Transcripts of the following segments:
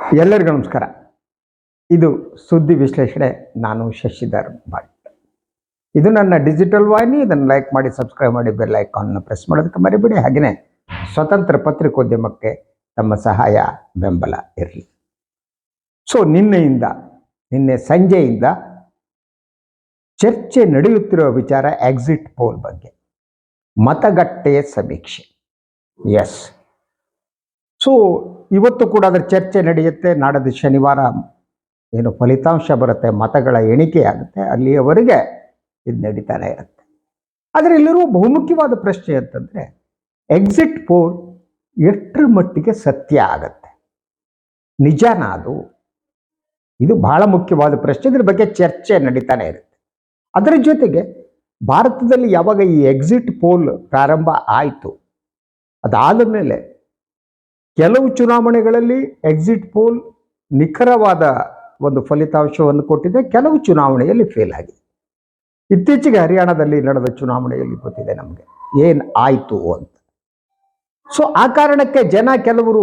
ಎಲ್ಲರಿಗೂ ನಮಸ್ಕಾರ. ಇದು ಸುದ್ದಿ ವಿಶ್ಲೇಷಣೆ. ನಾನು ಶಶಿಧರ್ ಭಟ್. ಇದು ನನ್ನ ಡಿಜಿಟಲ್ ವಾಹಿನಿ. ಇದನ್ನು ಲೈಕ್ ಮಾಡಿ, ಸಬ್ಸ್ಕ್ರೈಬ್ ಮಾಡಿ, ಬೆಲ್ ಐಕಾನ್ನ ಪ್ರೆಸ್ ಮಾಡೋದಕ್ಕೆ ಮರಿಬೇಡಿ. ಹಾಗೆಯೇ ಸ್ವತಂತ್ರ ಪತ್ರಿಕೋದ್ಯಮಕ್ಕೆ ತಮ್ಮ ಸಹಾಯ ಬೆಂಬಲ ಇರಲಿ. ಸೊ, ನಿನ್ನೆಯಿಂದ, ನಿನ್ನೆ ಸಂಜೆಯಿಂದ ಚರ್ಚೆ ನಡೆಯುತ್ತಿರುವ ವಿಚಾರ ಎಕ್ಸಿಟ್ ಪೋಲ್ ಬಗ್ಗೆ. ಮತಗಟ್ಟೆಯ ಸಮೀಕ್ಷೆ. ಎಸ್ ಸೊ ಇವತ್ತು ಕೂಡ ಅದರ ಚರ್ಚೆ ನಡೆಯುತ್ತೆ. ನಾಡದ ಶನಿವಾರ ಏನು ಫಲಿತಾಂಶ ಬರುತ್ತೆ, ಮತಗಳ ಎಣಿಕೆ ಆಗುತ್ತೆ. ಅಲ್ಲಿಯವರೆಗೆ ಇದು ನಡೀತಾನೆ ಇರುತ್ತೆ. ಆದರೆ ಇಲ್ಲಿರುವ ಬಹುಮುಖ್ಯವಾದ ಪ್ರಶ್ನೆ ಅಂತಂದರೆ ಎಕ್ಸಿಟ್ ಪೋಲ್ ಎಷ್ಟರ ಮಟ್ಟಿಗೆ ಸತ್ಯ ಆಗತ್ತೆ? ನಿಜಾನ ಅದು? ಇದು ಬಹಳ ಮುಖ್ಯವಾದ ಪ್ರಶ್ನೆ. ಇದ್ರ ಬಗ್ಗೆ ಚರ್ಚೆ ನಡೀತಾನೆ ಇರುತ್ತೆ. ಅದರ ಜೊತೆಗೆ ಭಾರತದಲ್ಲಿ ಯಾವಾಗ ಈ ಎಕ್ಸಿಟ್ ಪೋಲ್ ಪ್ರಾರಂಭ ಆಯಿತು, ಅದಾದ ಮೇಲೆ ಕೆಲವು ಚುನಾವಣೆಗಳಲ್ಲಿ ಎಕ್ಸಿಟ್ ಪೋಲ್ ನಿಖರವಾದ ಒಂದು ಫಲಿತಾಂಶವನ್ನು ಕೊಟ್ಟಿದೆ. ಕೆಲವು ಚುನಾವಣೆಯಲ್ಲಿ ಫೇಲ್ ಆಗಿದೆ. ಇತ್ತೀಚೆಗೆ ಹರಿಯಾಣದಲ್ಲಿ ನಡೆದ ಚುನಾವಣೆಯಲ್ಲಿ ಗೊತ್ತಿದೆ ನಮಗೆ. ಏನು ಆಯಿತು ಅಂತ. ಸೊ ಆ ಕಾರಣಕ್ಕೆ ಜನ ಕೆಲವರು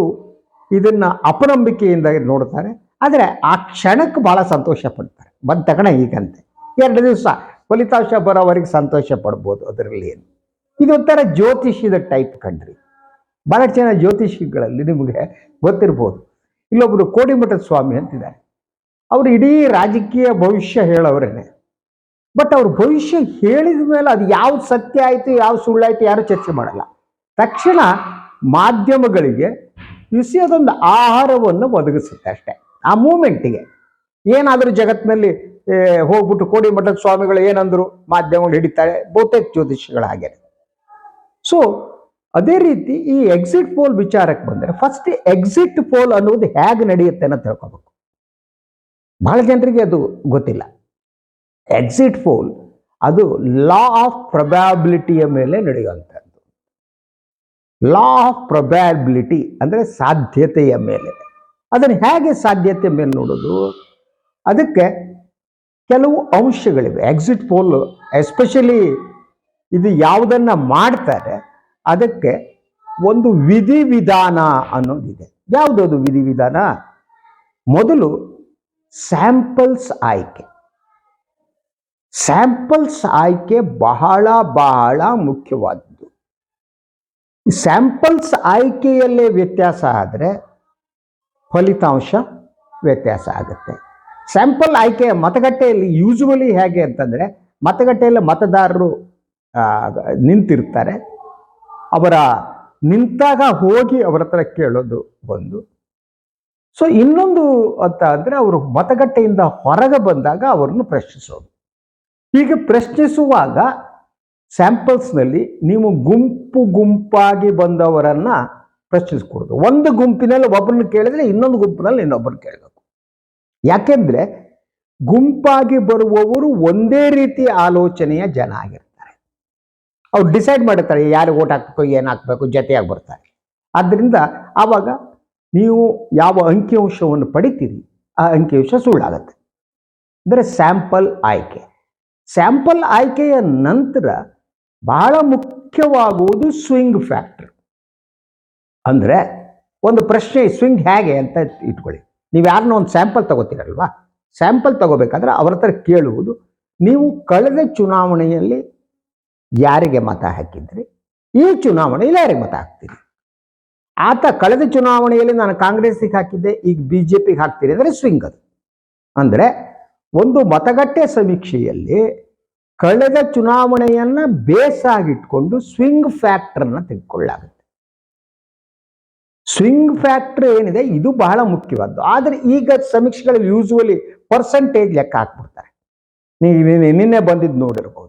ಇದನ್ನ ಅಪನಂಬಿಕೆಯಿಂದ ನೋಡ್ತಾರೆ. ಆದರೆ ಆ ಕ್ಷಣಕ್ಕೆ ಬಹಳ ಸಂತೋಷ ಪಡ್ತಾರೆ. ಬಂದ ತಕ್ಷಣ ಈಗಂತೆ. ಎರಡು ದಿವಸ ಫಲಿತಾಂಶ ಬರೋವರೆಗೆ ಸಂತೋಷ ಪಡ್ಬೋದು ಅದರಲ್ಲಿ ಏನು. ಇದೊಂಥರ ಜ್ಯೋತಿಷ್ಯದ ಟೈಪ್ ಕಂಡ್ರಿ. ಬಹಳ ಜನ ಜ್ಯೋತಿಷಿಗಳಲ್ಲಿ ನಿಮಗೆ ಗೊತ್ತಿರ್ಬೋದು. ಇಲ್ಲೊಬ್ಬರು ಕೋಡಿಮಠದ ಸ್ವಾಮಿ ಅಂತಿದ್ದಾರೆ. ಅವರು ಇಡೀ ರಾಜಕೀಯ ಭವಿಷ್ಯ ಹೇಳೋರೇನೆ. ಬಟ್ ಅವ್ರ ಭವಿಷ್ಯ ಹೇಳಿದ ಮೇಲೆ ಅದು ಯಾವ ಸತ್ಯ ಆಯಿತು ಯಾವ್ದು ಸುಳ್ಳಾಯ್ತು ಯಾರು ಚರ್ಚೆ ಮಾಡಲ್ಲ. ತಕ್ಷಣ ಮಾಧ್ಯಮಗಳಿಗೆ ವಿಷಯದೊಂದು ಆಹಾರವನ್ನು ಒದಗಿಸುತ್ತೆ ಅಷ್ಟೇ. ಆ ಮೂಮೆಂಟಿಗೆ. ಏನಾದರೂ ಜಗತ್ತಿನಲ್ಲಿ ಹೋಗ್ಬಿಟ್ಟು ಕೋಡಿಮಠದ ಸ್ವಾಮಿಗಳು ಏನಂದ್ರು ಮಾಧ್ಯಮಗಳು ಹಿಡಿತಾರೆ, ಬಹುತೇಕ ಜ್ಯೋತಿಷಿಗಳ ಸೊ ಅದೇ ರೀತಿ ಈ ಎಕ್ಸಿಟ್ ಪೋಲ್ ವಿಚಾರಕ್ಕೆ ಬಂದರೆ ಫಸ್ಟ್ ಎಕ್ಸಿಟ್ ಪೋಲ್ ಅನ್ನೋದು ಹೇಗೆ ನಡೆಯುತ್ತೆ ಅಂತ ತಿಳ್ಕೊಬೇಕು. ಬಹಳ ಜನರಿಗೆ ಅದು ಗೊತ್ತಿಲ್ಲ. ಎಕ್ಸಿಟ್ ಪೋಲ್ ಅದು ಲಾ ಆಫ್ ಪ್ರೊಬ್ಯಾಬಿಲಿಟಿಯ ಮೇಲೆ ನಡೆಯುವಂಥದ್ದು ಲಾ ಆಫ್ ಪ್ರೊಬ್ಯಾಬಿಲಿಟಿ ಅಂದರೆ ಸಾಧ್ಯತೆಯ ಮೇಲೆ. ಅದನ್ನು ಹೇಗೆ ಸಾಧ್ಯತೆ ಮೇಲೆ ನೋಡೋದು? ಅದಕ್ಕೆ ಕೆಲವು ಅಂಶಗಳಿವೆ. ಎಕ್ಸಿಟ್ ಪೋಲ್ ಎಸ್ಪೆಷಲಿ ಇದು ಯಾವುದನ್ನ ಮಾಡ್ತಾರೆ ಅದಕ್ಕೆ ಒಂದು ವಿಧಿವಿಧಾನ ಅನ್ನೋದಿದೆ. ಯಾವುದದು ವಿಧಿವಿಧಾನ? ಮೊದಲು ಸ್ಯಾಂಪಲ್ಸ್ ಆಯ್ಕೆ. ಸ್ಯಾಂಪಲ್ಸ್ ಆಯ್ಕೆ ಬಹಳ ಬಹಳ ಮುಖ್ಯವಾದದ್ದು. ಸ್ಯಾಂಪಲ್ಸ್ ಆಯ್ಕೆಯಲ್ಲೇ ವ್ಯತ್ಯಾಸ ಆದರೆ ಫಲಿತಾಂಶ ವ್ಯತ್ಯಾಸ ಆಗುತ್ತೆ. ಸ್ಯಾಂಪಲ್ ಆಯ್ಕೆ ಮತಗಟ್ಟೆಯಲ್ಲಿ ಯೂಶುವಲಿ ಹೇಗೆ ಅಂತಂದರೆ ಮತಗಟ್ಟೆಯಲ್ಲಿ ಮತದಾರರು ನಿಂತಿರ್ತಾರೆ. ಅವರ ನಿಂತಾಗ ಹೋಗಿ ಅವರ ಹತ್ರ ಕೇಳೋದು ಒಂದು. ಸೊ ಇನ್ನೊಂದು ಅಂತ ಅಂದರೆ ಅವರು ಮತಗಟ್ಟೆಯಿಂದ ಹೊರಗೆ ಬಂದಾಗ ಅವರನ್ನು ಪ್ರಶ್ನಿಸೋದು. ಹೀಗೆ ಪ್ರಶ್ನಿಸುವಾಗ ಸ್ಯಾಂಪಲ್ಸ್ನಲ್ಲಿ ನೀವು ಗುಂಪು ಗುಂಪಾಗಿ ಬಂದವರನ್ನ ಪ್ರಶ್ನಿಸ್ಕೊಡೋದು. ಒಂದು ಗುಂಪಿನಲ್ಲಿ ಒಬ್ಬರನ್ನ ಕೇಳಿದ್ರೆ ಇನ್ನೊಂದು ಗುಂಪಿನಲ್ಲಿ ಇನ್ನೊಬ್ಬರನ್ನ ಕೇಳಬೇಕು. ಯಾಕೆಂದ್ರೆ ಗುಂಪಾಗಿ ಬರುವವರು ಒಂದೇ ರೀತಿ ಆಲೋಚನೆಯ ಜನ ಆಗಿರ್ತಾರೆ. ಅವ್ರು ಡಿಸೈಡ್ ಮಾಡಿರ್ತಾರೆ ಯಾರು ಓಟ್ ಹಾಕಬೇಕು, ಏನು ಹಾಕಬೇಕು, ಜೊತೆಯಾಗಿ ಬರ್ತಾರೆ. ಆದ್ದರಿಂದ ಆವಾಗ ನೀವು ಯಾವ ಅಂಕಿಅಂಶವನ್ನು ಪಡಿತೀರಿ, ಆ ಅಂಕಿಅಂಶ ಸುಳ್ಳಾಗತ್ತೆ. ಅಂದರೆ ಸ್ಯಾಂಪಲ್ ಆಯ್ಕೆ. ಸ್ಯಾಂಪಲ್ ಆಯ್ಕೆಯ ನಂತರ ಬಹಳ ಮುಖ್ಯವಾಗುವುದು ಸ್ವಿಂಗ್ ಫ್ಯಾಕ್ಟರ್ ಅಂದರೆ ಒಂದು ಪ್ರಶ್ನೆ ಸ್ವಿಂಗ್ ಹೇಗೆ ಅಂತ ಇಟ್ಕೊಳ್ಳಿ. ನೀವು ಯಾರನ್ನ ಒಂದು ಸ್ಯಾಂಪಲ್ ತಗೋತೀರಲ್ವಾ? ಸ್ಯಾಂಪಲ್ ತಗೋಬೇಕಾದ್ರೆ ಅವ್ರ ಹತ್ರ ಕೇಳುವುದು, ನೀವು ಕಳೆದ ಚುನಾವಣೆಯಲ್ಲಿ ಯಾರಿಗೆ ಮತ ಹಾಕಿದ್ರಿ? ಈ ಚುನಾವಣೆಯಲ್ಲಿ ಯಾರಿಗೆ ಮತ ಹಾಕ್ತೀರಿ? ಆತ ಕಳೆದ ಚುನಾವಣೆಯಲ್ಲಿ ನಾನು ಕಾಂಗ್ರೆಸ್ಸಿಗೆ ಹಾಕಿದ್ದೆ, ಈಗ ಬಿ ಜೆ ಪಿಗೆ ಹಾಕ್ತೀರಿ ಅಂದರೆ ಸ್ವಿಂಗ್ ಅದು ಅಂದರೆ ಒಂದು ಮತಗಟ್ಟೆ ಸಮೀಕ್ಷೆಯಲ್ಲಿ ಕಳೆದ ಚುನಾವಣೆಯನ್ನ ಬೇಸ್ ಆಗಿಟ್ಕೊಂಡು ಸ್ವಿಂಗ್ ಫ್ಯಾಕ್ಟರ್ನ ತೆಗೆದುಕೊಳ್ಳಾಗುತ್ತೆ ಸ್ವಿಂಗ್ ಫ್ಯಾಕ್ಟರ್ ಏನಿದೆ, ಇದು ಬಹಳ ಮುಖ್ಯವಾದ್ದು. ಆದರೆ ಈಗ ಸಮೀಕ್ಷೆಗಳಲ್ಲಿ ಯೂಶುವಲಿ ಪರ್ಸೆಂಟೇಜ್ ಲೆಕ್ಕ ಹಾಕ್ಬಿಡ್ತಾರೆ. ನೀವು ನಿನ್ನೆ ಬಂದಿದ್ದು ನೋಡಿರ್ಬೋದು.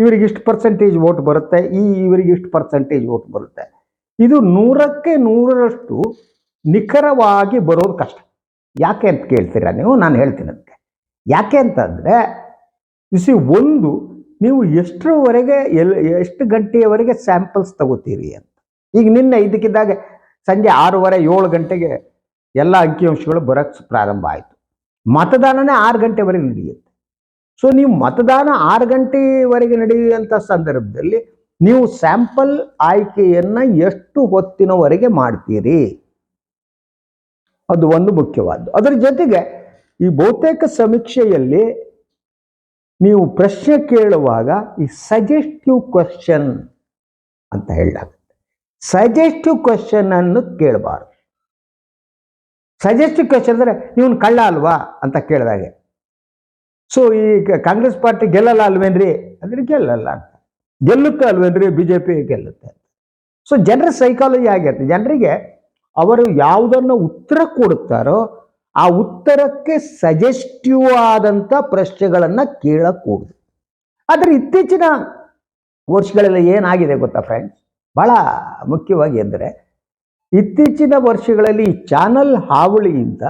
ಇವರಿಗೆ ಇಷ್ಟು ಪರ್ಸೆಂಟೇಜ್ ವೋಟ್ ಬರುತ್ತೆ, ಈ ಇವರಿಗೆ ಇಷ್ಟು ಪರ್ಸೆಂಟೇಜ್ ವೋಟ್ ಬರುತ್ತೆ. ಇದು ನೂರಕ್ಕೆ ನೂರರಷ್ಟು ನಿಖರವಾಗಿ ಬರೋದು ಕಷ್ಟ. ಯಾಕೆ ಅಂತ ಕೇಳ್ತೀರಾ ನೀವು? ನಾನು ಹೇಳ್ತೀನಿ ಅದಕ್ಕೆ. ಯಾಕೆ ಅಂತಂದರೆ ಇಸಿ ಒಂದು, ನೀವು ಎಷ್ಟರವರೆಗೆ, ಎಲ್, ಎಷ್ಟು ಗಂಟೆಯವರೆಗೆ ಸ್ಯಾಂಪಲ್ಸ್ ತಗೋತೀರಿ ಅಂತ. ಈಗ ನಿನ್ನೆ ಇದಕ್ಕಿದ್ದಾಗ ಸಂಜೆ ಆರೂವರೆ, ಏಳು ಗಂಟೆಗೆ ಎಲ್ಲ ಅಂಕಿಅಂಶಗಳು ಬರೋಕ್ಕೆ ಪ್ರಾರಂಭ ಆಯಿತು. ಮತದಾನನೇ ಆರು ಗಂಟೆವರೆಗೆ ನಡೆಯುತ್ತೆ. ಸೊ ನೀವು ಮತದಾನ ಆರು ಗಂಟೆವರೆಗೆ ನಡೆಯುವಂಥ ಸಂದರ್ಭದಲ್ಲಿ ನೀವು ಸ್ಯಾಂಪಲ್ ಆಯ್ಕೆಯನ್ನು ಎಷ್ಟು ಹೊತ್ತಿನವರೆಗೆ ಮಾಡ್ತೀರಿ? ಅದು ಒಂದು ಮುಖ್ಯವಾದ್ದು. ಅದರ ಜೊತೆಗೆ ಈ ಬಹುತೇಕ ಸಮೀಕ್ಷೆಯಲ್ಲಿ ನೀವು ಪ್ರಶ್ನೆ ಕೇಳುವಾಗ ಈ ಸಜೆಸ್ಟಿವ್ ಕ್ವಶನ್ ಅಂತ ಹೇಳಲಾಗುತ್ತೆ. ಸಜೆಸ್ಟಿವ್ ಕ್ವಶನ್ ಅನ್ನು ಕೇಳಬಾರ್ದು. ಸಜೆಸ್ಟಿವ್ ಕ್ವಶನ್ ಅಂದರೆ ನೀವು ಕಳ್ಳ ಅಲ್ವಾ ಅಂತ ಕೇಳಿದಾಗೆ. ಸೊ ಈ ಕಾಂಗ್ರೆಸ್ ಪಾರ್ಟಿ ಗೆಲ್ಲಲ್ಲ ಅಲ್ವೇನ್ರಿ? ಅಂದ್ರೆ ಗೆಲ್ಲಲ್ಲ ಗೆಲ್ಲುತ್ತೆ ಅಲ್ವೇನ್ರಿ? ಬಿ ಜೆ ಪಿ ಗೆಲ್ಲುತ್ತೆ ಸೊ ಜನರ ಸೈಕಾಲಜಿ ಆಗಿರುತ್ತೆ ಜನರಿಗೆ ಅವರು ಯಾವುದನ್ನು ಉತ್ತರ ಕೊಡುತ್ತಾರೋ, ಆ ಉತ್ತರಕ್ಕೆ ಸಜೆಸ್ಟಿವ್ ಆದಂಥ ಪ್ರಶ್ನೆಗಳನ್ನು ಕೇಳಕ್ಕೂಡುದು ಆದರೆ ಇತ್ತೀಚಿನ ವರ್ಷಗಳಲ್ಲಿ ಏನಾಗಿದೆ ಗೊತ್ತಾ ಫ್ರೆಂಡ್ಸ್ ಬಹಳ ಮುಖ್ಯವಾಗಿ ಅಂದರೆ ಇತ್ತೀಚಿನ ವರ್ಷಗಳಲ್ಲಿ ಈ ಚಾನಲ್ ಹಾವಳಿಯಿಂದ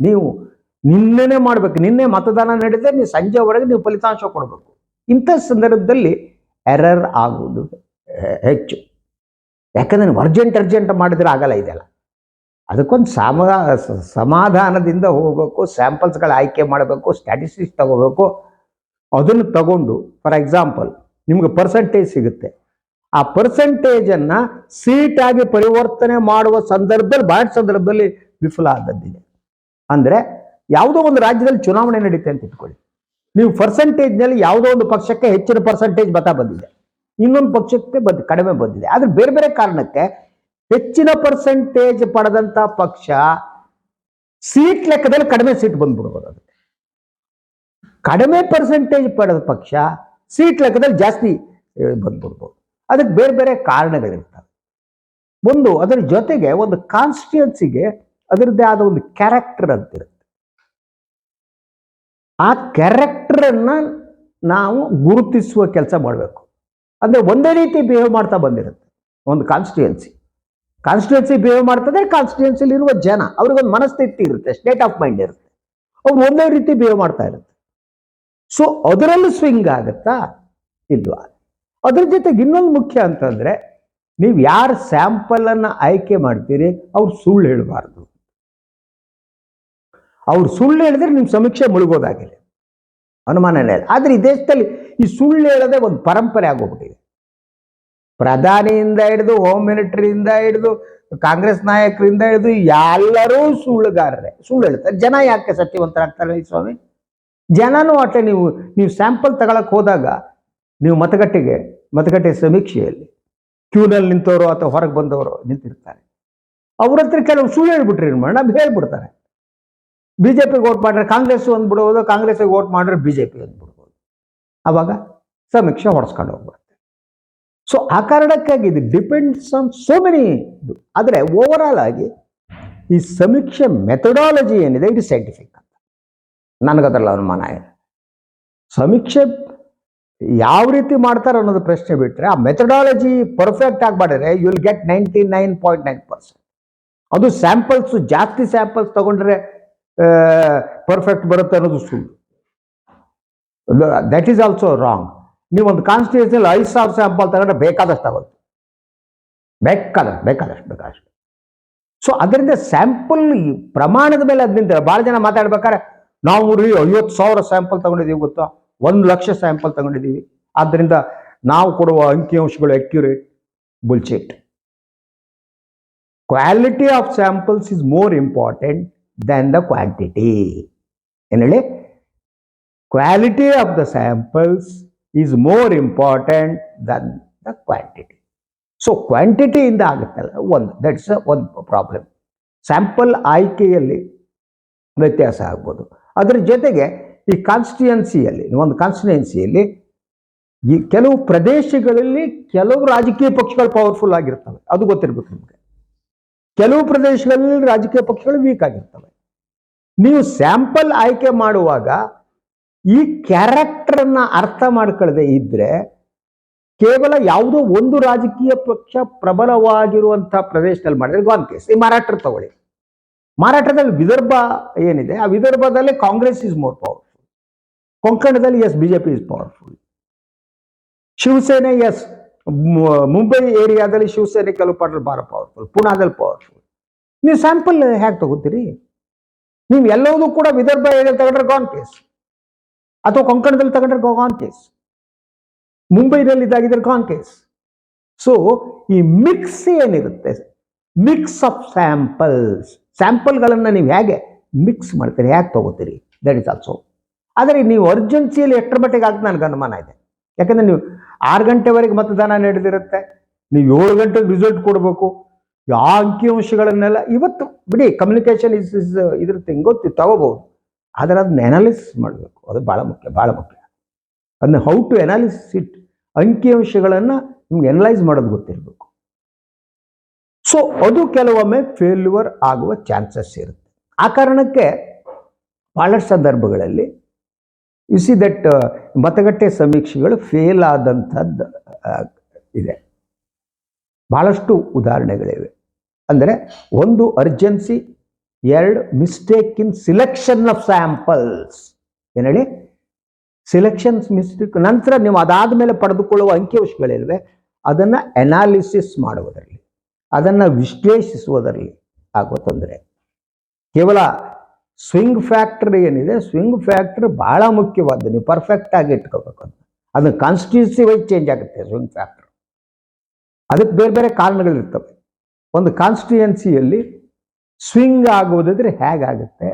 ನೀವು ನಿನ್ನೆನೇ ಮಾಡಬೇಕು. ನಿನ್ನೆ ಮತದಾನ ನಡೆದರೆ ನೀವು ಸಂಜೆವರೆಗೆ ನೀವು ಫಲಿತಾಂಶ ಕೊಡಬೇಕು. ಇಂಥ ಸಂದರ್ಭದಲ್ಲಿ ಎರರ್ ಆಗುವುದು ಹೆಚ್ಚು. ಯಾಕಂದ್ರೆ ಅರ್ಜೆಂಟ್ ಅರ್ಜೆಂಟ್ ಮಾಡಿದ್ರೆ ಆಗಲ್ಲ ಇದೆಲ್ಲ. ಅದಕ್ಕೊಂದು ಸಮ, ಸಮಾಧಾನದಿಂದ ಹೋಗಬೇಕು ಸ್ಯಾಂಪಲ್ಸ್ಗಳ ಆಯ್ಕೆ ಮಾಡಬೇಕು ಸ್ಟ್ಯಾಟಿಸ್ಟಿಕ್ಸ್ ತಗೋಬೇಕು. ಅದನ್ನು ತಗೊಂಡು ಫಾರ್ ಎಕ್ಸಾಂಪಲ್ ನಿಮ್ಗೆ ಪರ್ಸೆಂಟೇಜ್ ಸಿಗುತ್ತೆ. ಆ ಪರ್ಸಂಟೇಜನ್ನು ಸೀಟಾಗಿ ಪರಿವರ್ತನೆ ಮಾಡುವ ಸಂದರ್ಭದಲ್ಲಿ ಭಾಳ ಸಂದರ್ಭದಲ್ಲಿ ವಿಫಲ ಆದದ್ದಿದೆ. ಅಂದರೆ ಯಾವುದೋ ಒಂದು ರಾಜ್ಯದಲ್ಲಿ ಚುನಾವಣೆ ನಡೀತೆ ಅಂತ ಇಟ್ಕೊಳ್ಳಿ. ನೀವು ಪರ್ಸೆಂಟೇಜ್ನಲ್ಲಿ ಯಾವುದೋ ಒಂದು ಪಕ್ಷಕ್ಕೆ ಹೆಚ್ಚಿನ ಪರ್ಸೆಂಟೇಜ್ ಮತ ಬಂದಿದೆ. ಇನ್ನೊಂದು ಪಕ್ಷಕ್ಕೆ ಬಂದ್, ಕಡಿಮೆ ಬಂದಿದೆ. ಆದ್ರೆ ಬೇರೆ ಬೇರೆ ಕಾರಣಕ್ಕೆ ಹೆಚ್ಚಿನ ಪರ್ಸೆಂಟೇಜ್ ಪಡೆದಂತ ಪಕ್ಷ ಸೀಟ್ ಲೆಕ್ಕದಲ್ಲಿ ಕಡಿಮೆ ಸೀಟ್ ಬಂದ್ಬಿಡ್ಬೋದು ಅದಕ್ಕೆ ಕಡಿಮೆ ಪರ್ಸೆಂಟೇಜ್ ಪಡೆದ ಪಕ್ಷ ಸೀಟ್ ಲೆಕ್ಕದಲ್ಲಿ ಜಾಸ್ತಿ ಬಂದ್ಬಿಡ್ಬೋದು. ಅದಕ್ಕೆ ಬೇರೆ ಬೇರೆ ಕಾರಣಗಳಿರ್ತವೆ. ಒಂದು, ಅದರ ಜೊತೆಗೆ ಒಂದು ಕಾನ್ಸ್ಟಿಟ್ಯೂನ್ಸಿಗೆ ಅದರದ್ದೇ ಆದ ಒಂದು ಕ್ಯಾರೆಕ್ಟರ್ ಅಂತಿರುತ್ತೆ ಆ ಕ್ಯಾರೆಕ್ಟ್ರನ್ನು ನಾವು ಗುರುತಿಸುವ ಕೆಲಸ ಮಾಡಬೇಕು. ಅಂದರೆ ಒಂದೇ ರೀತಿ ಬಿಹೇವ್ ಮಾಡ್ತಾ ಬಂದಿರುತ್ತೆ. ಒಂದು ಕಾನ್ಸ್ಟಿಟ್ಯೂಯನ್ಸಿ ಕಾನ್ಸ್ಟಿಟ್ಯೂಯನ್ಸಿ ಬಿಹೇವ್ ಮಾಡ್ತದೆ ಕಾನ್ಸ್ಟಿಟ್ಯೂನ್ಸಿಲಿ ಇರುವ ಜನ. ಅವ್ರಿಗೊಂದು ಮನಸ್ಥಿತಿ ಇರುತ್ತೆ ಸ್ಟೇಟ್ ಆಫ್ ಮೈಂಡ್ ಇರುತ್ತೆ. ಅವ್ರು ಒಂದೇ ರೀತಿ ಬಿಹೇವ್ ಮಾಡ್ತಾ ಇರುತ್ತೆ. ಸೊ ಅದರಲ್ಲೂ ಸ್ವಿಂಗ್ ಆಗುತ್ತಾ? ಇಲ್ವಾ? ಅದ್ರ ಜೊತೆಗೆ ಇನ್ನೊಂದು ಮುಖ್ಯ ಅಂತಂದರೆ, ನೀವು ಯಾರು ಸ್ಯಾಂಪಲನ್ನು ಆಯ್ಕೆ ಮಾಡ್ತೀರಿ, ಅವ್ರು ಸುಳ್ಳು ಹೇಳಬಾರ್ದು. ಅವ್ರು ಸುಳ್ಳು ಹೇಳಿದ್ರೆ ನಿಮ್ಮ ಸಮೀಕ್ಷೆ ಮುಳುಗೋದಾಗಿದೆ ಅನುಮಾನನೇ ಇಲ್ಲ. ಆದರೆ ಈ ದೇಶದಲ್ಲಿ ಈ ಸುಳ್ಳು ಹೇಳೋದೇ ಒಂದು ಪರಂಪರೆ ಆಗೋಗ್ಬಿಟ್ಟಿದೆ. ಪ್ರಧಾನಿಯಿಂದ ಹಿಡಿದು ಹೋಮ್ ಮಿನಿಸ್ಟ್ರಿಯಿಂದ ಹಿಡಿದು ಕಾಂಗ್ರೆಸ್ ನಾಯಕರಿಂದ ಹಿಡಿದು ಎಲ್ಲರೂ ಸುಳ್ಳುಗಾರರೇ. ಸುಳ್ಳು ಹೇಳ್ತಾರೆ ಜನ ಯಾಕೆ ಸತ್ಯವಂತರಾಗ್ತಾರೆ ಸ್ವಾಮಿ? ಜನನೂ ಅಷ್ಟೇ. ನೀವು ನೀವು ಸ್ಯಾಂಪಲ್ ತಗೊಳಕ್ ಹೋದಾಗ ನೀವು ಮತಗಟ್ಟೆಗೆ, ಮತಗಟ್ಟೆ ಸಮೀಕ್ಷೆಯಲ್ಲಿ ಕ್ಯೂನಲ್ಲಿ ನಿಂತವರು ಅಥವಾ ಹೊರಗೆ ಬಂದವರು ನಿಂತಿರ್ತಾರೆ. ಅವ್ರ ಹತ್ರ ಕೆಲವು ಸುಳ್ಳು ಹೇಳ್ಬಿಟ್ರಿ ಮೇಡಮ್ ಹೇಳ್ಬಿಡ್ತಾರೆ. ಬಿ ಜೆ ಪಿಗೆ ವೋಟ್ ಮಾಡಿದ್ರೆ ಕಾಂಗ್ರೆಸ್ ಅಂದ್ಬಿಡ್ಬೋದು ಕಾಂಗ್ರೆಸ್ಗೆ ವೋಟ್ ಮಾಡಿದ್ರೆ ಬಿ ಜೆ ಪಿ ಅಂದ್ಬಿಡ್ಬೋದು. ಅವಾಗ ಸಮೀಕ್ಷೆ ಹೊಡೆಸ್ಕೊಂಡು ಹೋಗ್ಬಿಡುತ್ತೆ. ಸೊ ಆ ಕಾರಣಕ್ಕಾಗಿ ಇದು ಡಿಪೆಂಡ್ಸ್ ಆನ್ ಸೋ ಮೆನಿ ಆದರೆ ಓವರ್ ಆಲ್ ಆಗಿ ಈ ಸಮೀಕ್ಷೆ ಮೆಥಡಾಲಜಿ ಏನಿದೆ ಇಟ್ ಇಸ್ ಸೈಂಟಿಫಿಕ್ ಅಂತ. ನನಗದ್ರಲ್ಲಿ ಅನುಮಾನ ಇದೆ ಸಮೀಕ್ಷೆ ಯಾವ ರೀತಿ ಮಾಡ್ತಾರೆ ಅನ್ನೋದು ಪ್ರಶ್ನೆ ಬಿಟ್ಟರೆ ಆ ಮೆಥಡಾಲಜಿ ಪರ್ಫೆಕ್ಟ್ ಆಗಿಬಿಟ್ರೆ you will get ninety nine point nine percent ಅದು ಸ್ಯಾಂಪಲ್ಸ್ ಜಾಸ್ತಿ ಸ್ಯಾಂಪಲ್ಸ್ ತಗೊಂಡ್ರೆ ಪರ್ಫೆಕ್ಟ್ ಬರುತ್ತೆ ಅನ್ನೋದು ಸುಳ್ಳು. ದಟ್ ಈಸ್ ಆಲ್ಸೋ ರಾಂಗ್ ನೀವು ಒಂದು ಕಾನ್ಸ್ಟಿಟ್ಯೂನ್ಸಿಯಲ್ಲಿ ಐದು ಸಾವಿರ ಸ್ಯಾಂಪಲ್ ತಗೊಂಡ್ರೆ ಬೇಕಾದಷ್ಟು ಆಗುತ್ತೆ ಬೇಕಾದಷ್ಟು ಬೇಕಾದಷ್ಟು ಬೇಕಾದಷ್ಟು. ಸೊ ಅದರಿಂದ ಸ್ಯಾಂಪಲ್ ಪ್ರಮಾಣದ ಮೇಲೆ ಅದು ನಿಂತಾರೆ ಭಾಳ ಜನ ಮಾತಾಡ್ಬೇಕಾದ್ರೆ, ನಾವು ರೀ ಐವತ್ತು ಸಾವಿರ ಸ್ಯಾಂಪಲ್ ತಗೊಂಡಿದ್ದೀವಿ ಗೊತ್ತಾ? ಒಂದು ಲಕ್ಷ ಸ್ಯಾಂಪಲ್ ತಗೊಂಡಿದ್ದೀವಿ. ಆದ್ದರಿಂದ ನಾವು ಕೊಡುವ ಅಂಕಿಅಂಶಗಳು accurate ಬುಲ್ಚೇಟ್ quality of samples is more important the quantity ಏನು ಹೇಳಿ quality of the samples is more important than the quantity so ಕ್ವಾಂಟಿಟಿಯಿಂದ ಆಗುತ್ತಲ್ಲ ಒಂದು ದಟ್ಸ್ ಒಂದು ಪ್ರಾಬ್ಲಮ್ ಸ್ಯಾಂಪಲ್ ಆಯ್ಕೆಯಲ್ಲಿ ವ್ಯತ್ಯಾಸ ಆಗ್ಬೋದು. ಅದರ ಜೊತೆಗೆ ಈ ಕಾನ್ಸ್ಟಿಟ್ಯೂಯನ್ಸಿಯಲ್ಲಿ ಒಂದು ಕಾನ್ಸ್ಟಿಟ್ಯೂಯನ್ಸಿಯಲ್ಲಿ ಈ ಕೆಲವು ಪ್ರದೇಶಗಳಲ್ಲಿ ಕೆಲವು ರಾಜಕೀಯ ಪಕ್ಷಗಳು ಪವರ್ಫುಲ್ ಆಗಿರ್ತವೆ. ಅದು ಗೊತ್ತಿರ್ಬೇಕು ನಿಮಗೆ. ಕೆಲವು ಪ್ರದೇಶಗಳಲ್ಲಿ ರಾಜಕೀಯ ಪಕ್ಷಗಳು ವೀಕ್ ಆಗಿರ್ತವೆ. ನೀವು ಸ್ಯಾಂಪಲ್ ಆಯ್ಕೆ ಮಾಡುವಾಗ ಈ ಕ್ಯಾರೆಕ್ಟರ್ನ ಅರ್ಥ ಮಾಡ್ಕೊಳ್ಳದೆ ಇದ್ರೆ ಕೇವಲ ಯಾವುದೋ ಒಂದು ರಾಜಕೀಯ ಪಕ್ಷ ಪ್ರಬಲವಾಗಿರುವಂಥ ಪ್ರದೇಶದಲ್ಲಿ ಮಾಡಿದ್ರೆ ಗಾನ್ ಕೇಸ್ ಈ ಮರಾಠರು ತಗೊಳ್ಳಿ. ಮಾರಾಟದಲ್ಲಿ ವಿದರ್ಭ ಏನಿದೆ, ಆ ವಿದರ್ಭದಲ್ಲಿ Congress is more powerful ಕೊಂಕಣದಲ್ಲಿ is BJP is powerful Shiv Sena is Mumbai ಏರಿಯಾದಲ್ಲಿ ಶಿವಸೇನೆ ಕೆಲವು ಪಾರ್ಟಿ ಭಾಳ ಪವರ್ಫುಲ್ ಪುಣಾದಲ್ಲಿ ಪವರ್ಫುಲ್ ನೀವು ಸ್ಯಾಂಪಲ್ ಹೇಗೆ ತಗೋತೀರಿ? ನೀವು ಎಲ್ಲವೂ ಕೂಡ ವಿದರ್ಭ ಏರಿಯಾದಲ್ಲಿ ತಗೊಂಡ್ರೆ ಗಾನ್ ಕೇಸ್ ಅಥವಾ ಕೊಂಕಣದಲ್ಲಿ ತಗೊಂಡ್ರೆ ಗಾನ್ ಕೇಸ್ ಮುಂಬೈನಲ್ಲಿ ಇದಾಗಿದ್ರೆ ಗಾನ್ ಕೇಸ್ ಸೊ ಈ ಮಿಕ್ಸ್ ಏನಿರುತ್ತೆ? ಮಿಕ್ಸ್ ಆಫ್ ಸ್ಯಾಂಪಲ್ಸ್ ಸ್ಯಾಂಪಲ್ಗಳನ್ನು ನೀವು ಹೇಗೆ ಮಿಕ್ಸ್ ಮಾಡ್ತೀರಿ? ಹೇಗೆ ತಗೋತೀರಿ? ದಟ್ ಇಸ್ ಆಲ್ಸೋ ಆದರೆ ನೀವು ಅರ್ಜೆನ್ಸಿಯಲ್ಲಿ ಎಷ್ಟರ ಮಟ್ಟಿಗೆ ಆಗ್ತದೆ ನನಗೆ ಅನುಮಾನ ಇದೆ. ಯಾಕಂದರೆ ನೀವು ಆರು ಗಂಟೆವರೆಗೆ ಮತದಾನ ನಡೆದಿರುತ್ತೆ, ನೀವು ಏಳು ಗಂಟೆಗೆ ರಿಸಲ್ಟ್ ಕೊಡಬೇಕು. ಯಾವ ಅಂಕಿಅಂಶಗಳನ್ನೆಲ್ಲ ಇವತ್ತು ಬಿಡಿ ಕಮ್ಯುನಿಕೇಷನ್ ಇಸ್ ಇಸ್ ಇದ್ರ ತಿಂಗ್ ಗೊತ್ತಿ? ತಗೋಬಹುದು. ಆದರೆ ಅದನ್ನ ಮಾಡಬೇಕು. ಅದು ಭಾಳ ಮುಖ್ಯ ಭಾಳ ಮುಖ್ಯ. ಅದನ್ನ ಹೌ ಟು ಎನಾಲಿಸ್ ಇಟ್ ಅಂಕಿಅಂಶಗಳನ್ನು ನಿಮ್ಗೆ ಅನಲೈಸ್ ಮಾಡೋದು ಗೊತ್ತಿರಬೇಕು. ಸೊ ಅದು ಕೆಲವೊಮ್ಮೆ ಫೇಲ್ಯೂರ್ ಆಗುವ ಚಾನ್ಸಸ್ ಇರುತ್ತೆ. ಆ ಕಾರಣಕ್ಕೆ ಭಾಳಷ್ಟು ಸಂದರ್ಭಗಳಲ್ಲಿ ಯು ಸಿ ದಟ್ ಮತಗಟ್ಟೆ ಸಮೀಕ್ಷೆಗಳು ಫೇಲ್ ಆದಂಥದ್ದು ಇದೆ. ಭಾಳಷ್ಟು ಉದಾಹರಣೆಗಳಿವೆ. ಅಂದರೆ ಒಂದು ಅರ್ಜೆನ್ಸಿ ಎರಡು mistake in selection of samples ಏನು ಹೇಳಿ ಸಿಲೆಕ್ಷನ್ಸ್ ಮಿಸ್ಟೇಕ್ ನಂತರ ನೀವು ಅದಾದ ಮೇಲೆ ಪಡೆದುಕೊಳ್ಳುವ ಅಂಕಿಅಂಶಗಳಿವೆ ಅದನ್ನು ಅನಾಲಿಸಿಸ್ ಮಾಡುವುದರಲ್ಲಿ, ಅದನ್ನು ವಿಶ್ಲೇಷಿಸುವುದರಲ್ಲಿ ಆಗುವ ತೊಂದರೆ. ಕೇವಲ ಸ್ವಿಂಗ್ ಫ್ಯಾಕ್ಟರ್ ಏನಿದೆ? ಸ್ವಿಂಗ್ ಫ್ಯಾಕ್ಟರ್ ಬಹಳ ಮುಖ್ಯವಾದ್ದು. ನೀವು ಪರ್ಫೆಕ್ಟ್ ಆಗಿ ಇಟ್ಕೋಬೇಕು ಅಂತ. ಅದನ್ನ ಕಾನ್ಸ್ಟಿಟ್ಯೂನ್ಸಿ ವೈಸ್ ಚೇಂಜ್ ಆಗುತ್ತೆ ಸ್ವಿಂಗ್ ಫ್ಯಾಕ್ಟರ್ ಅದಕ್ಕೆ ಬೇರೆ ಬೇರೆ ಕಾರಣಗಳಿರ್ತವೆ ಒಂದು ಕಾನ್ಸ್ಟಿಟ್ಯೂಯನ್ಸಿಯಲ್ಲಿ ಸ್ವಿಂಗ್ ಆಗುವುದಿದ್ರೆ ಹೇಗಾಗುತ್ತೆ?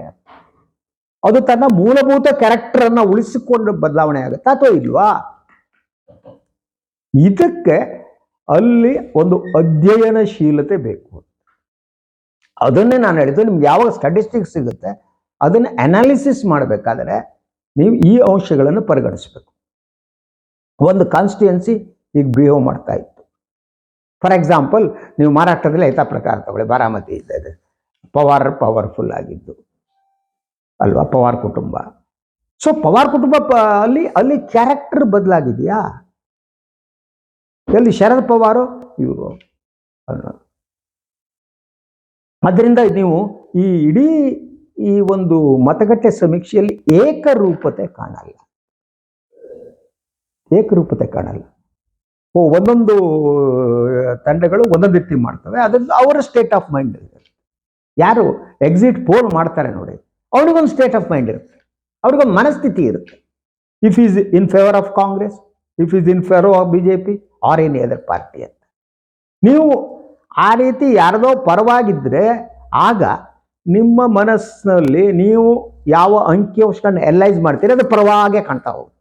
ಅದು ತನ್ನ ಮೂಲಭೂತ ಕ್ಯಾರೆಕ್ಟರ್ ಅನ್ನ ಉಳಿಸಿಕೊಂಡು ಬದಲಾವಣೆ ಆಗುತ್ತೆ ಅಥವಾ ಇಲ್ವಾ? ಇದಕ್ಕೆ ಅಲ್ಲಿ ಒಂದು ಅಧ್ಯಯನಶೀಲತೆ ಬೇಕು ಅದನ್ನೇ ನಾನು ಹೇಳಿದ್ದು. ನಿಮ್ಗೆ ಯಾವಾಗ ಸ್ಟಾಟಿಸ್ಟಿಕ್ಸ್ ಸಿಗುತ್ತೆ ಅದನ್ನು ಅನಾಲಿಸಿಸ್ ಮಾಡಬೇಕಾದ್ರೆ ನೀವು ಈ ಅಂಶಗಳನ್ನು ಪರಿಗಣಿಸಬೇಕು. ಒಂದು ಕಾನ್ಸ್ಟಿಟ್ಯೂನ್ಸಿ ಈಗ ಬಿಹೇವ್ ಮಾಡ್ತಾ ಇತ್ತು. ಫಾರ್ ಎಕ್ಸಾಂಪಲ್ ನೀವು ಮಹಾರಾಷ್ಟ್ರದಲ್ಲಿ ಐತಾ ಪ್ರಕಾರ ತಗೊಳ್ಳಿ, ಬಾರಾಮತಿ ಇದೆ ಪವಾರ್ ಪವರ್ಫುಲ್ ಆಗಿದ್ದು. ಅಲ್ವಾ? ಪವಾರ್ ಕುಟುಂಬ. ಸೊ ಪವಾರ್ ಕುಟುಂಬ ಅಲ್ಲಿ ಅಲ್ಲಿ ಕ್ಯಾರೆಕ್ಟರ್ ಬದಲಾಗಿದೆಯಾ? ಎಲ್ಲಿ ಶರದ್ ಪವಾರು, ಇವರು. ಅದರಿಂದ ನೀವು ಈ ಇಡೀ ಈ ಒಂದು ಮತಗಟ್ಟೆ ಸಮೀಕ್ಷೆಯಲ್ಲಿ ಏಕರೂಪತೆ ಕಾಣಲ್ಲ. ಏಕರೂಪತೆ ಕಾಣಲ್ಲ. ಓ, ಒಂದೊಂದು ತಂಡಗಳು ಒಂದೊಂದು ರೀತಿ ಮಾಡ್ತವೆ. ಅದೊಂದು ಅವರ ಸ್ಟೇಟ್ ಆಫ್ ಮೈಂಡ್ ಯಾರು ಎಕ್ಸಿಟ್ ಪೋಲ್ ಮಾಡ್ತಾರೆ ನೋಡಿ, ಅವ್ರಿಗೊಂದು ಸ್ಟೇಟ್ ಆಫ್ ಮೈಂಡ್ ಇರುತ್ತೆ. ಅವ್ರಿಗೊಂದು ಮನಸ್ಥಿತಿ ಇರುತ್ತೆ. If is in favour of Congress if is in favour of B J P or any other party ಅಂತ. ನೀವು ಆ ರೀತಿ ಯಾರದೋ ಪರವಾಗಿದ್ದರೆ ಆಗ ನಿಮ್ಮ ಮನಸ್ಸಿನಲ್ಲಿ ನೀವು ಯಾವ ಅಂಕಿಅಂಶಗಳನ್ನ ಎನಲೈಸ್ ಮಾಡ್ತೀರಿ, ಅದು ಪರವಾಗಿ ಕಾಣ್ತಾ ಹೋಗುತ್ತೆ.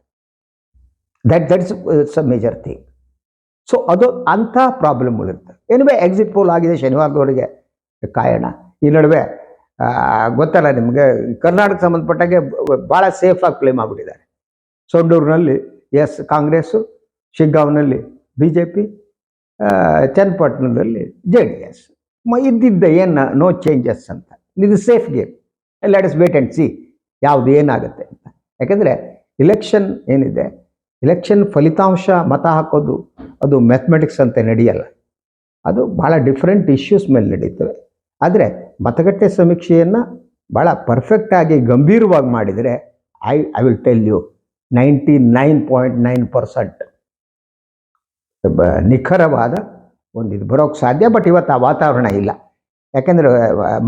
That that's a major thing so ಅದು ಅಂಥ ಪ್ರಾಬ್ಲಮ್ಗಳಿರ್ತವೆ ಏನಿವೆ ಎಕ್ಸಿಟ್ ಪೋಲ್ ಆಗಿದೆ, ಶನಿವಾರದವರೆಗೆ ಕಾಯೋಣ. ಈ ನಡುವೆ ಗೊತ್ತಲ್ಲ ನಿಮಗೆ, ಕರ್ನಾಟಕ ಸಂಬಂಧಪಟ್ಟಾಗೆ ಭಾಳ ಸೇಫಾಗಿ ಕ್ಲೇಮ್ ಆಗಿಬಿಟ್ಟಿದ್ದಾರೆ. ಸೊಂಡೂರಿನಲ್ಲಿ ಎಸ್ ಕಾಂಗ್ರೆಸ್ಸು, ಶಿಗ್ಗಾಂವ್ನಲ್ಲಿ ಬಿ ಜೆ ಪಿ ಚನ್ನಪಟ್ಟಣದಲ್ಲಿ ಜೆ ಡಿ ಎಸ್ ಇದ್ದಿದ್ದ ಏನು ನೋ ಚೇಂಜಸ್ ಅಂತ. ಇದು safe game let us wait and see ಯಾವುದು ಏನಾಗುತ್ತೆ ಅಂತ. ಯಾಕೆಂದರೆ ಇಲೆಕ್ಷನ್ ಏನಿದೆ ಇಲೆಕ್ಷನ್ ಫಲಿತಾಂಶ ಮತ ಹಾಕೋದು ಅದು ಮ್ಯಾಥಮೆಟಿಕ್ಸ್ ಅಂತ ನಡೆಯಲ್ಲ. ಅದು ಭಾಳ ಡಿಫ್ರೆಂಟ್ ಇಶ್ಯೂಸ್ ಮೇಲೆ ನಡೀತವೆ. ಆದರೆ ಮತಗಟ್ಟೆ ಸಮೀಕ್ಷೆಯನ್ನು ಭಾಳ ಪರ್ಫೆಕ್ಟಾಗಿ ಗಂಭೀರವಾಗಿ ಮಾಡಿದರೆ I I will tell you ninety nine point nine percent ನಿಖರವಾದ ಒಂದು ಇದು ಬರೋಕ್ಕೆ ಸಾಧ್ಯ ಬಟ್ ಇವತ್ತು ಆ ವಾತಾವರಣ ಇಲ್ಲ. ಯಾಕೆಂದರೆ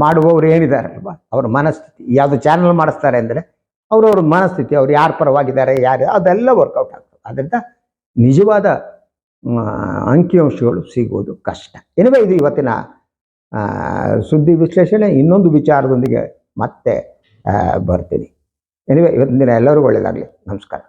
ಮಾಡುವವರು ಏನಿದಾರಲ್ವ ಅವ್ರ ಮನಸ್ಥಿತಿ. ಯಾವುದು ಚಾನಲ್ ಮಾಡಿಸ್ತಾರೆ ಅಂದರೆ, ಅವ್ರವ್ರ ಮನಸ್ಥಿತಿ, ಅವ್ರು ಯಾರು ಪರವಾಗಿದ್ದಾರೆ, ಯಾರು, ಅದೆಲ್ಲ ವರ್ಕೌಟ್ ಆಗ್ತದೆ. ಅದರಿಂದ ನಿಜವಾದ ಅಂಕಿಅಂಶಗಳು ಸಿಗೋದು ಕಷ್ಟ. ಏನಿವೆ ಇದು ಇವತ್ತಿನ ಸುದ್ದಿ ವಿಶ್ಲೇಷಣೆ. ಇನ್ನೊಂದು ವಿಚಾರದೊಂದಿಗೆ ಮತ್ತೆ ಬರ್ತೀನಿ. ಏನಿವೆ ಇವತ್ತಿನ ದಿನ ಎಲ್ಲರಿಗೂ ಒಳ್ಳೆಯದಾಗಲಿ ನಮಸ್ಕಾರ.